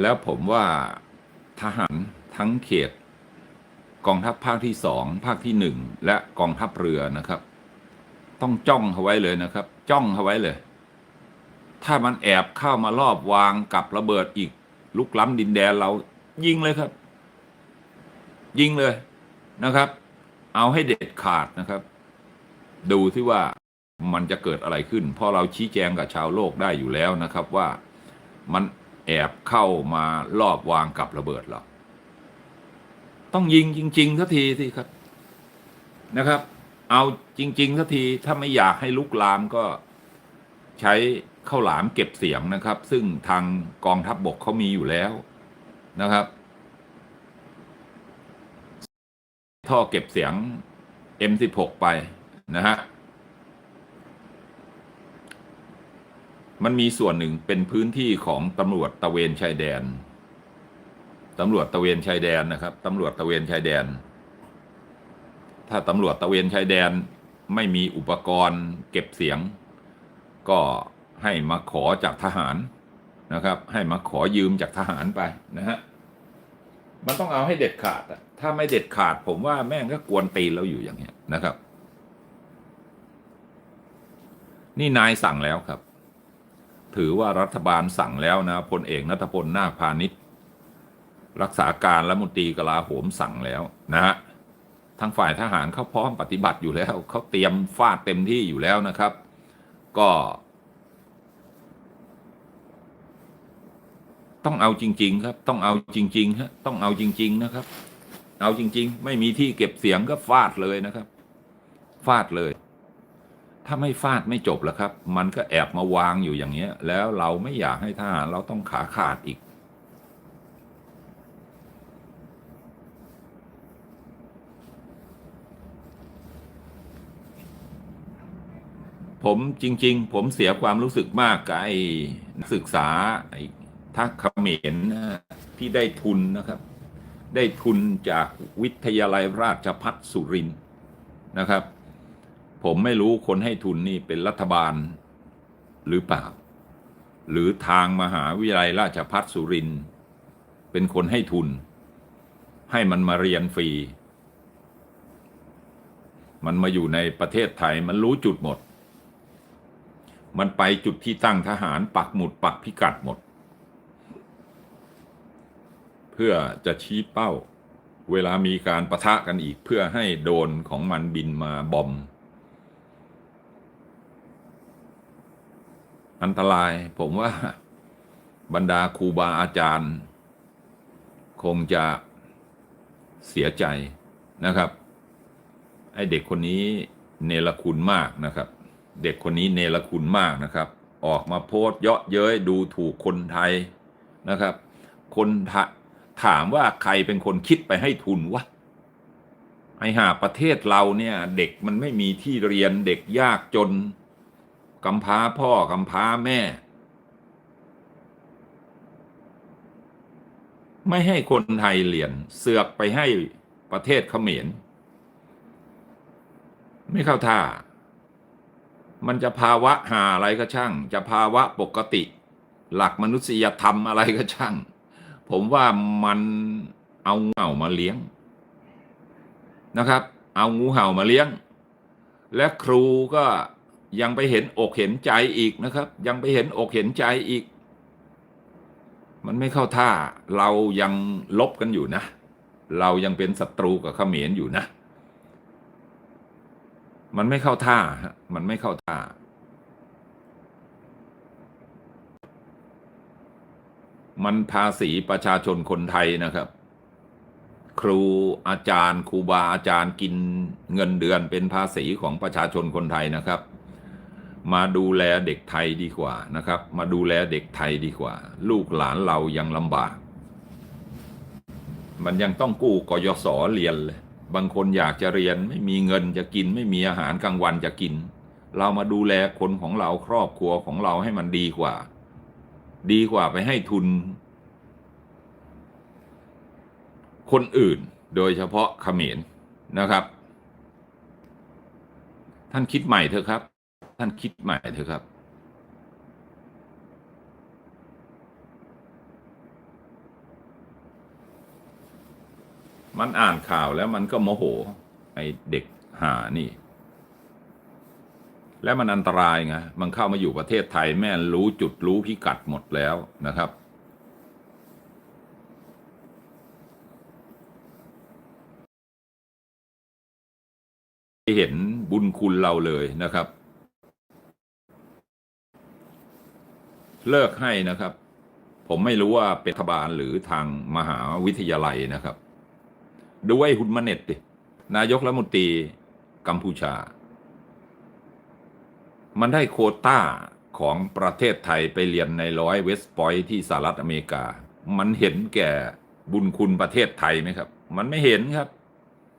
แล้วผมว่าทหารทั้งเขต กองทัพภาคที่สองภาคที่หนึ่งและกองทัพเรือนะครับ ต้องจ้องเขาไว้เลยนะครับ จ้องเขาไว้เลย ถ้ามันแอบเข้ามารอบวางกับระเบิดอีกลุกล้ำดินแดนเรายิงเลยครับ ยิงเลยนะครับ เอาให้เด็ดขาดนะครับ ดูที่ว่ามันจะเกิดอะไรขึ้น เพราะเราชี้แจงกับชาวโลกได้อยู่แล้วนะครับว่ามัน แอบเข้ามารอบวางกับระเบิดเราต้องยิงจริงๆสักทีสิครับนะครับ เอาจริงๆสักทีถ้าไม่อยากให้ลุกลามก็ใช้ข้าวหลามเก็บเสียงนะครับ ซึ่งทางกองทัพบบกเขามีอยู่แล้วนะครับ ท่อเก็บเสียง M16 ไปนะฮะ มันมีส่วนหนึ่งเป็นพื้นที่ของตำรวจตะเวนชายแดนตำรวจตะเวนชายแดนนะครับตำรวจตะเวนชายแดน ถ้าตำรวจตะเวนชายแดนไม่มีอุปกรณ์เก็บเสียง ก็ให้มาขอจากทหารนะครับ ให้มาขอยืมจากทหารไปนะฮะมันต้องเอาให้เด็ดขาดถ้าไม่เด็ดขาดผมว่าแม่งก็กวนตีนเราอยู่อย่างเงี้ยนะครับ นี่นายสั่งแล้วครับ ถือว่ารัฐบาลสั่งแล้วนะพลเอกนัทพลนาคพาณิชย์รักษาการและมนตรีกลาโหมสั่งแล้วนะฮะทางฝ่ายทหารเขาพร้อมปฏิบัติอยู่แล้วเขาเตรียมฟาดเต็มที่อยู่แล้วนะครับ ก็ ต้องเอาจริง ๆ ครับ ต้องเอาจริงๆฮะต้องเอาจริง ๆ นะครับ เอาจริง ๆ ไม่มีที่เก็บเสียงก็ฟาดเลยนะครับ ฟาดเลย ถ้าไม่ฟาดไม่จบแล้วครับ มันก็แอบมาวางอยู่อย่างเงี้ย แล้วเราไม่อยากให้ทหารเราต้องขาขาดอีก ผมจริง ๆ ผมเสียความรู้สึกมากกับไอ้นักศึกษาไอ้ทักเขมรนที่ได้ทุนนะครับ ได้ทุนจากวิทยาลัยราชพัฒสุรินนะครับ ผมไม่รู้คนให้ทุนนี่เป็นรัฐบาลหรือเปล่า หรือทางมหาวิทยาลัยราชพัฒสุรินทร์เป็นคนให้ทุน ให้มันมาเรียนฟรี มันมาอยู่ในประเทศไทยมันรู้จุดหมด มันไปจุดที่ตั้งทหารปักหมุดปักพิกัดหมด เพื่อจะชี้เป้า เวลามีการประทะกันอีกเพื่อให้โดนของมันบินมาบอม อันตราย ผมว่าบรรดาครูบาอาจารย์ คงจะเสียใจนะครับ ไอเด็กคนนี้เนรคุณมากนะครับ เด็กคนนี้เนรคุณมากนะครับ ออกมาโพสเยาะเย้ยดูถูกคนไทยนะครับ คนถถามว่าใครเป็นคนคิดไปให้ทุนวะไอหาประเทศเราเนี่ย เด็กมันไม่มีที่เรียนเด็กยากจน กำพร้าพ่อกำพร้าแม่ ไม่ให้คนไทยเรียนเสือกไปให้ประเทศเขมร ไม่เข้าท่า มันจะภาวะหาอะไรก็ช่าง จะภาวะปกติ หลักมนุษยธรรมอะไรก็ช่าง ผมว่ามันเอาเห่ามาเลี้ยงนะครับ เอางูเห่ามาเลี้ยง และครูก็ ยังไปเห็นอกเห็นใจอีกนะครับ ยังไปเห็นอกเห็นใจอีก มันไม่เข้าท่าเรายังลบกันอยู่นะ เรายังเป็นศัตรูกับเขมรอยู่นะ มันไม่เข้าท่าฮะมันไม่เข้าท่า มันภาษีประชาชนคนไทยนะครับ ครูอาจารย์ครูบาอาจารย์กินเงินเดือนเป็นภาษีของประชาชนคนไทยนะครับ มาดูแลเด็กไทยดีกว่านะครับ มาดูแลเด็กไทยดีกว่า ลูกหลานเรายังลำบาก มันยังต้องกู้กยศเรียนเลยบางคนอยากจะเรียนไม่มีเงินจะกิน ไม่มีอาหารกลางวันจะกิน เรามาดูแลคนของเราครอบครัวของเราให้มันดีกว่า ดีกว่าไปให้ทุน คนอื่นโดยเฉพาะเขมรนะครับ ท่านคิดใหม่เถอะครับ ท่านคิดใหม่เถอะครับ มันอ่านข่าวแล้วมันก็โมโห ไอเด็กหานี่ และมันอันตรายไง มันเข้ามาอยู่ประเทศไทยแม่รู้จุดรู้พิกัดหมดแล้วนะครับเห็นบุญคุณเราเลยนะครับ เลิกให้นะครับ ผมไม่รู้ว่าเป็นรัฐบาลหรือทางมหาวิทยาลัยนะครับ ดูไอ้ฮุนมาเน็ตดินายกรัฐมนตรีกัมพูชา มันได้โคต้าของประเทศไทยไปเรียนในร้อยเวสต์พอยที่สหรัฐอเมริกา มันเห็นแก่บุญคุณประเทศไทยไหมครับ มันไม่เห็นครับ